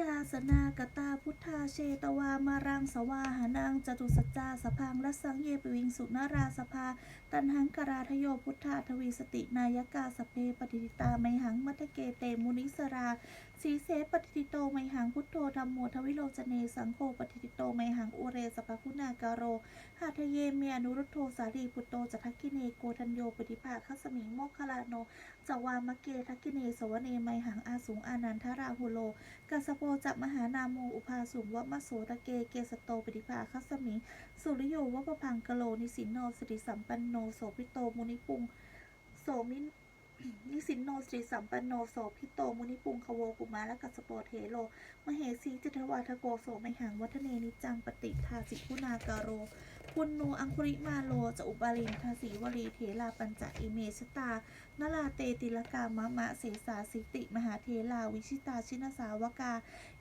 ยาสนากตาพุทธาเชตวามารังสวาหานังจตุสัจจาสพังรัสสังเยปวิงสุนาราสภา ตันหังกราทโยพุทธาทวีสตินายกาสเพปฏิติตาไมหังมัตเกเตมุนิสราสีเสปฏิทิโตไมหังพุทโธธรรมโมทวิโลจเนสังโฆปฏิทิโตไมหังอุเรสภคุณากาโร หาทะเยเมอนุรุตโธสารีพุตโตจัทักกิเนโกทัญโยปฏิภาคัสมิงโมคลาโนจวามะเกทักกิเนสวเนไมหังอาสูงอานันทราหุโลกัสโปจัมหานาโมอุปาสุวะมะโสตะเกเกสโตปฏิภาคัสมิงสุริโยวะปะพังกโลนิสินโนสติสัมปันโนโสพิโตมุนิปุงโสมิน นิสินโนสติสัมปันโนโสพิโตมุนิปุงคโวกุมาและกัสโปเทโลมเหสีจิตวาทโกโสไมหังวัฒเนนิจังปฏิทาสิกุณากาโรปุณโนอังคุริมาโลจะอุบาลินทาสีวลีเทลาปัญจอิเมชตานลาเตติลกามะมะเสสาสิติ มหาเทลาวิชิตาชินสาวกา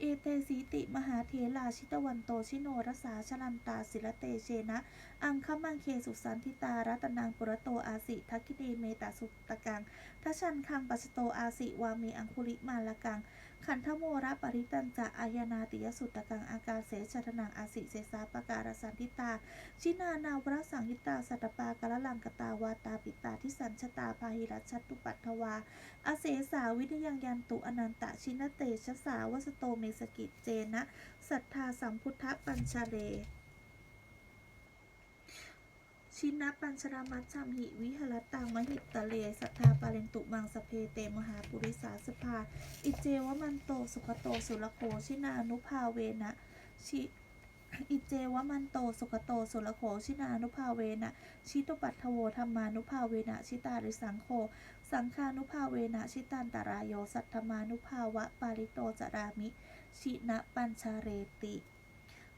เอเตสีติ มหาเทลาชิตวันโตชิโนรสาชลันตาศิลเตเชนะ อังคมังเคสุสันทิตารัตนังปุรโตอาสิทักกิเนเมตาสุตกังทัชันคังปัสโตอาสิวามีอังคุลิมาลกัง ขันธโมระปริตันจะอายนาติยสุตตกังอากาเสชตนังอาสิเสสาปการสันทิตา ชินานาวรสังหิตาสัตตปากะละลังกตาวาตาปิตาทิสัญชตาพาหิรัชตุปัตถวาอาเสสาวิทยังยันตุอนันตะชินเตชะสาวสโตเมสกิจเจนะ สัทธาสัมพุทธปัญชเร ชินปัญชรามัจจามหิวิหรตังมหิตตะเลสัทธาปาเลนตุมังสเพเตมหาปุริสาสภา อิเจวมันโตสุขโตสุรโคชินานุภาเวนะชิอิเจวมันโตสุขโตสุรโคชินานุภาเวนะชิตุปัตถโวธรรมานุภาเวนะชิตาริสังโฆสังฆานุภาเวนะชิตันตารายโยสัทธมานุภาวะปาริโตจารามิ ชินะปัญชาเรติ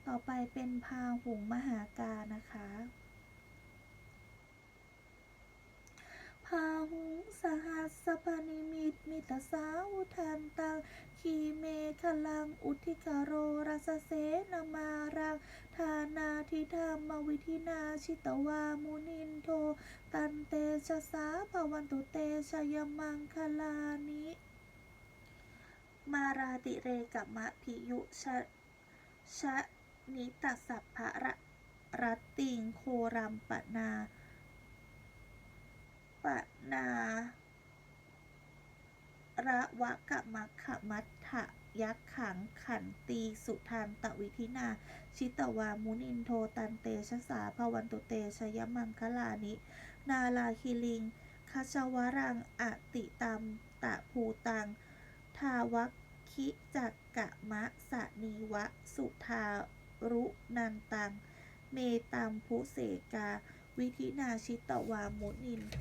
ต่อไปเป็นพาหุงมหากานะคะ พาหุงสหัสสปนิมิตมิตสาวุทันตังขีเมฆลัง อุทิกโรรัสเสนามารังทานาทิธรรมวิธินาชิตวามุนินโท ตันเตชะสาภวันตุเตชยมังคลานิมาราติเรกับมะพิยุชะชะนิตสัพพะระรัตติงโครัมปนา ปนาระวะกะมัคขมัตถะยักขังขันตีสุทันตวิธินา ชิตวามุนินโทตันเตชะสาภวันตุเตชยมังคลานิ นาลาคิลิงคชวรังอติตัมตะภูตัง ทาวัคคิจักกะมะสะนีวะ สุทารุนันตัง เมตัมพุเสกา วิธินาชิตตวามุนินโท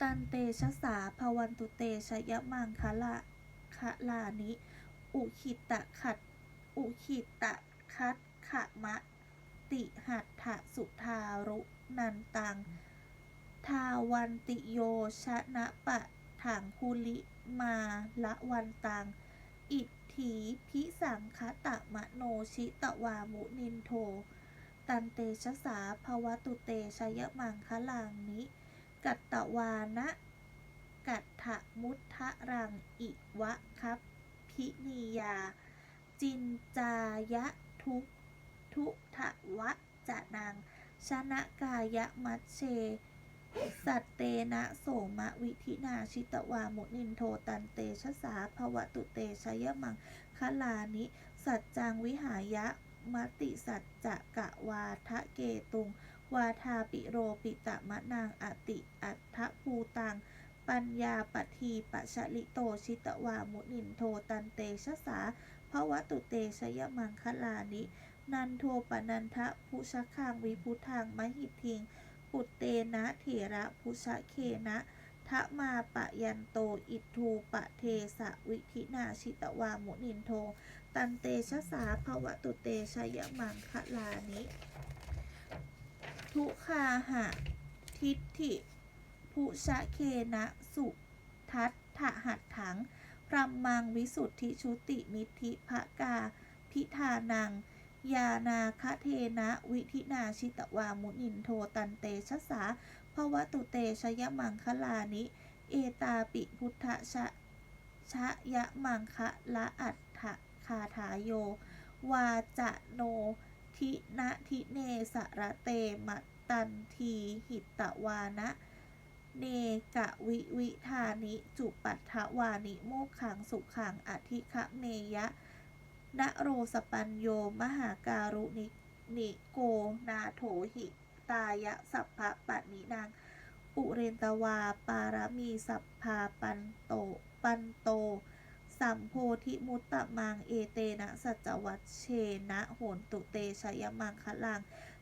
ตันเตชะสาภวันตุเตชยมังคะละคะลานิ อุขิตะขัด อุขิตะคัดขะมะ ติหัตถะสุทารุนันตัง ทาวันติโยชนะปะถังคุลิมาละวันตัง อิท ถีพิสังคตะมะโนชิตวามุนินโท ตันเตชะสาภวตุเตชยมังคลังนิ กัตตวานะกัตถมุทธรังอิวะครับพินียา จินจายะทุกทุทะวะจะนางชนะกายะมัชเช สัตเตนะโสมะวิธินาชิตวามุนินโทตันเตชะสาภวตุเตชยมังคลานิ สัจจังวิหายะมติสัจจะกะวาทะเกตุง วาทาปิโรปิตะมะนางอติอัฏฐภูตัง ปัญญาปทีปชลิโตชิตวามุนินโทตันเตชะสาภวตุเตชยมังคลานิ นันโทปนันทะพุชคังวิพุทังมหิทิง ปุตเตนะเถระพุชะเคนะทะมาปะยันโต อิทูปะเทสะวิธินาชิตวามุนินโท ตันเตชะสาภวตุเตชยมังคลานิ ทุคาหะ ทิฏฐิพุชะเคนะ สุทัตถะหัตถังพรัมมังวิสุทธิชุติมิทธิภกา พิธานัง ยานาคเทนะวิธินาชิตวามุนินโทตันเตชะสาภวตุเตชยมังคลานิ เอตาปิพุทธชะชะยะมังคะละอัฏฐคาถาโย วาจะโนทินะทิเนสระเตมะตันทีหิตวานะ เนกะวิวิธานิ จุปัฏฐวานิโมขังสุขังอธิคะเมยะ นโรสปัญโยมหาการุนินิโกนาโถหิตายะสัพพะปะนินางปุเรนตวาปารมีสัพพาปันโตปันโต สัมโพธิมุตตะมังเอเตนะสัจวัชเชนะโหนตุเตชยมังคะลัง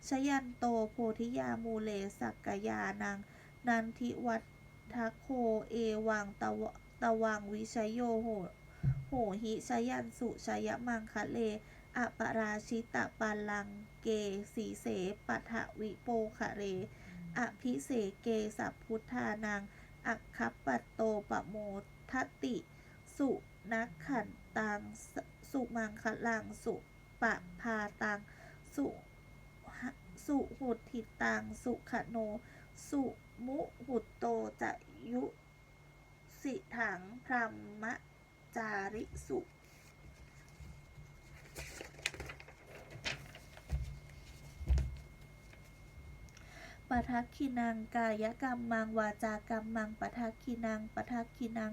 ชยันโตโพธิยามูเลสักกยานัง นันทิวัฒโคเอวังตะวตะวังวิชยโยโห โหหิชยันสุชยมังคะเลอปราชิตะปัลลังเกสีเสปัทวิโปคะเร อภิเสเกสัพพุทธานัง อัคคปัตโตปโมทติ สุนักขันตัง สุมังคลัง สุปะพาตัง สุหสุหุติตัง สุขโน สุมุหุตโตจะยุสิถังพรหม จาริสุปทักขินังกายกรรมมังวาจากรรมมังปทักขินังปทักขินัง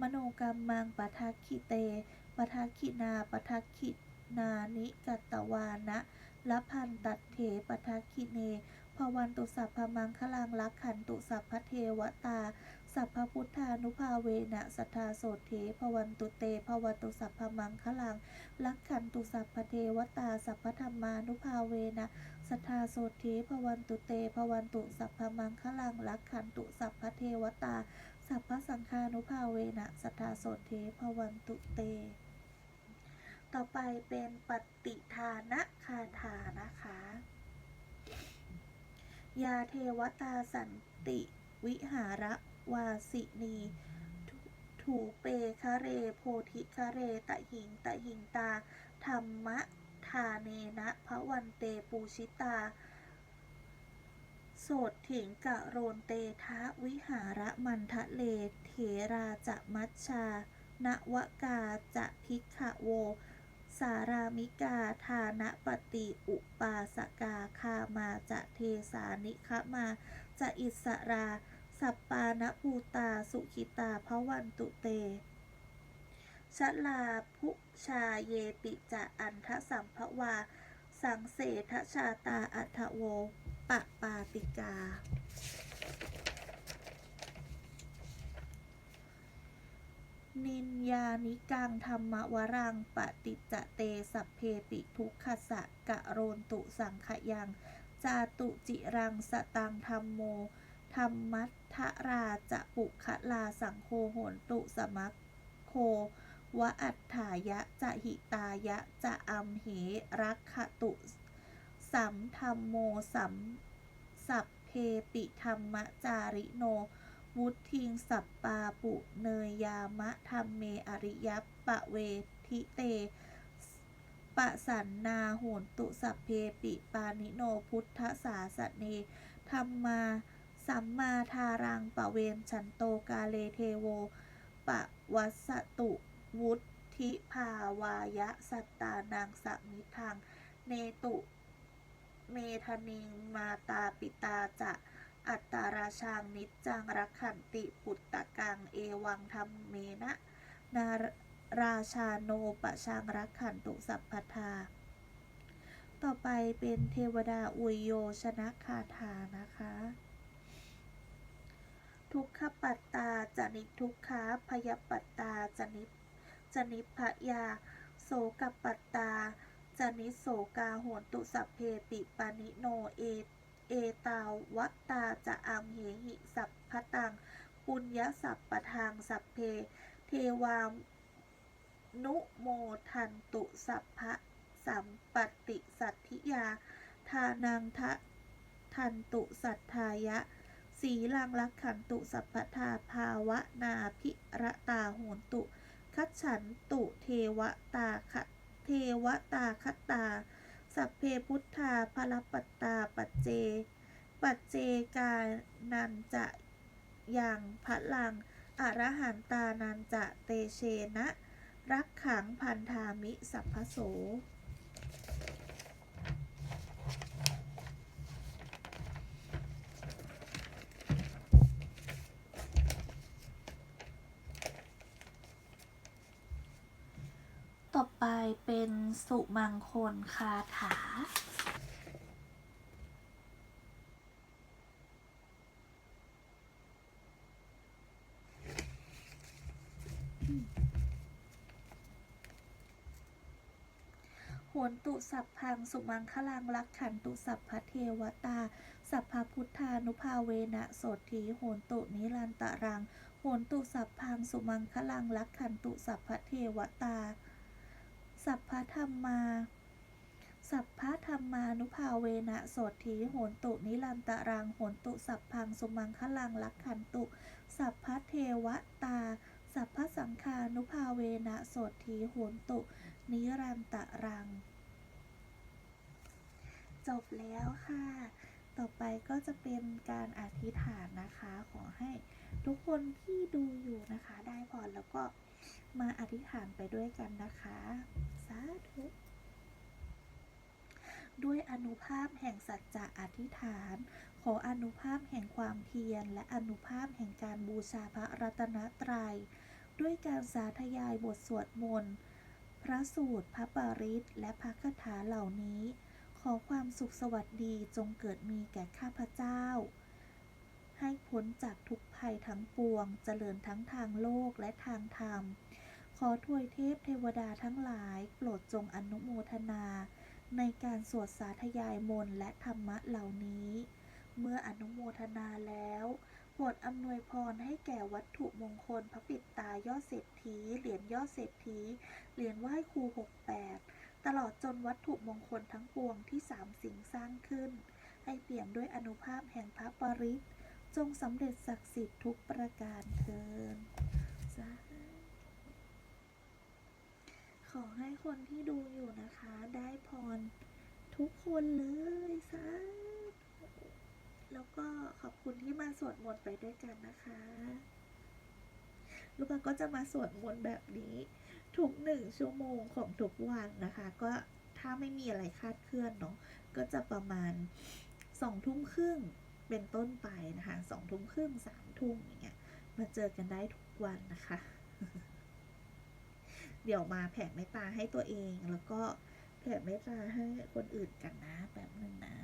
มโนกรรมมังปทักขิเตปทักขินาปทักขินานิกัตตวานะละพันตัดเถปทักขิเนภวันตุสัพพมังคลังลักขันตุสัพพเทวตา สัพพพุทธานุภาเวนะสัทธาโสเทภวันตุเตภวันตุสัพพมังคลังลักขันตุสัพพเทวตาสัพพธรรมานุภาเวนะสัทธาโสเทภวันตุเตภวันตุสัพพมังคลังลักขันตุสัพพเทวตา สัพพสังฆานุภาเวนะสัทธาโสเทภวันตุเต ต่อไปเป็นปฏิทานะคาถานะคะ ยาเทวตาสันติวิหาระ วาสินีถูเปคะเรโพธิคะเรตะหิงตะหิงตา ธรรมะทาเนนะพระวันเตปูชิตา โสดถิงกะโรนเตทะวิหาระมันทะเล เถราจะมัชชานวกาจะพิกขะโว สารามิกาทานปฏิอุปาสกาคามาจะเทสานิคมาจะอิสรา สัปปานภูตาสุขิตาพระวันตุเตชลาภุชาเยปิจะอันทสัมภวา สังเสทชาตาอัทโวปะปาติกา นินยานิกังธรรมวรังปฏิจเตสัพเพปิทุกขสะกะโรนตุสังขยัง จาตุจิรังสตังธรรมโม ธรรมัทธราจะปุคะลาสังโฆโหนตุสมัคโควะอัฏฐายะจะหิตายะจะอัมเหรักขตุสัมธรรมโมสัมสัพเพปิธรรมจาริโน วุทิงสัปปาปุเนยยามะธรรมเมอริยปะเวทิเตปะสันนาโหนตุสัพเพปิปานิโนพุทธศาสเนธรรมา สัมมาทารังปะเวนฉันโตกาเลเทโว ปะวัสตุวุธิภาวายะสัตตานังสมิทัง เนตุเมธนิงมาตาปิตาจะอัตตาราชางนิจจังรักขันติปุตตะกัง เอวังธรรมเมนะ นาราชาโนปะชางรักขันตุสัพพทา ต่อไปเป็นเทวดาอุยโยชนะคาถานะคะ ทุกขปัตตาจนิทุกขาพยปัตตาจนิจนิพยา โสกปัตตาจนิโสกาโหนตุสัพเพปิปานิโนเอเอตาวัตตาจะอัมเหหิสัพพตัง ปุญญสัพปทางสัพเพ เทวานุโมทันตุสัพพะสัมปติสัตถิยา ทานังทะทันตุสัทธายะ สีลังลักขันตุสัพพทาภาวะนาพิระตาโหนตุคัจฉันตุเทวตาคะเทวตาคตา สัพเพพุทธาพลปัตตาปัจเจ ปัจเจกานันจะอย่างพลังอรหันตานันจะเตเชนะ รักขังพันธามิสัพพโส เป็นสุมังคลคาถา โหนตุสัพพังสุมังคลังลักขันตุสัพพเทวตา สัพพพุทธานุภาเวนะโสถีโหนตุนิรันตะรังโหนตุสัพพังสุมังคลังลักขันตุสัพพเทวตา สัพพธรรมา สัพพธรรมานุภาเวนะโสถีโหนตุ นิรันตะรังโหนตุ สัพพังสุมังคลังลักขันตุ สัพพเทวตา สัพพสังฆานุภาเวนะโสถีโหนตุ นิรันตะรัง จบแล้วค่ะ ต่อไปก็จะเป็นการอธิษฐานนะคะ ขอให้ทุกคนที่ดูอยู่นะคะ ได้พรแล้วก็ มาอธิษฐานไปด้วยกันนะคะ สาธุด้วยอนุภาพแห่งสัจจะอธิษฐาน ขออนุภาพแห่งความเพียร และอนุภาพแห่งการบูชาพระรัตนตรัย ด้วยการสาธยายบทสวดมนต์ พระสูตร พระปาริตและพระคาถาเหล่านี้ ขอความสุขสวัสดีจงเกิดมีแก่ข้าพเจ้า ให้พ้นจากทุกภัยทั้งปวง เจริญทั้งทางโลกและทางธรรม ขอทวยเทพเทวดาทั้งหลาย โปรดจงอนุโมทนา ในการสวดสาธยายมนและธรรมะเหล่านี้ เมื่ออนุโมทนาแล้วโปรดอำนวยพรให้แก่วัตถุมงคลพระปิดตายอดเศรษฐีเหรียญยอดเศรษฐีเหรียญไหว้ครู68ตลอดจนวัตถุมงคลทั้งปวงที่สามสิ่งสร้างขึ้น ให้เปี่ยมด้วยอนุภาพแห่งพระปริตรจงสำเร็จศักดิ์สิทธิ์ทุกประการเทินสา ขอให้คนที่ดูอยู่นะคะ ได้พรทุกคนเลยสาแล้วก็ขอบคุณที่มาสวดมนต์ไปด้วยกันนะคะลูกก็จะมาสวดมนต์แบบนี้ ทุกหนึ่งชั่วโมงของทุกวันนะคะ ก็ถ้าไม่มีอะไรคาดเคลื่อนเนาะก็จะประมาณสองทุ่มครึ่งเป็นต้นไปนะคะสองทุ่มครึ่งสามทุ่มอย่างเงี้ยมาเจอกันได้ทุกวันนะคะ เดี๋ยวมาแผ่เมตตาให้ตัวเอง แล้วก็แผ่เมตตาให้คนอื่นกันนะแบบหนึ่งนะ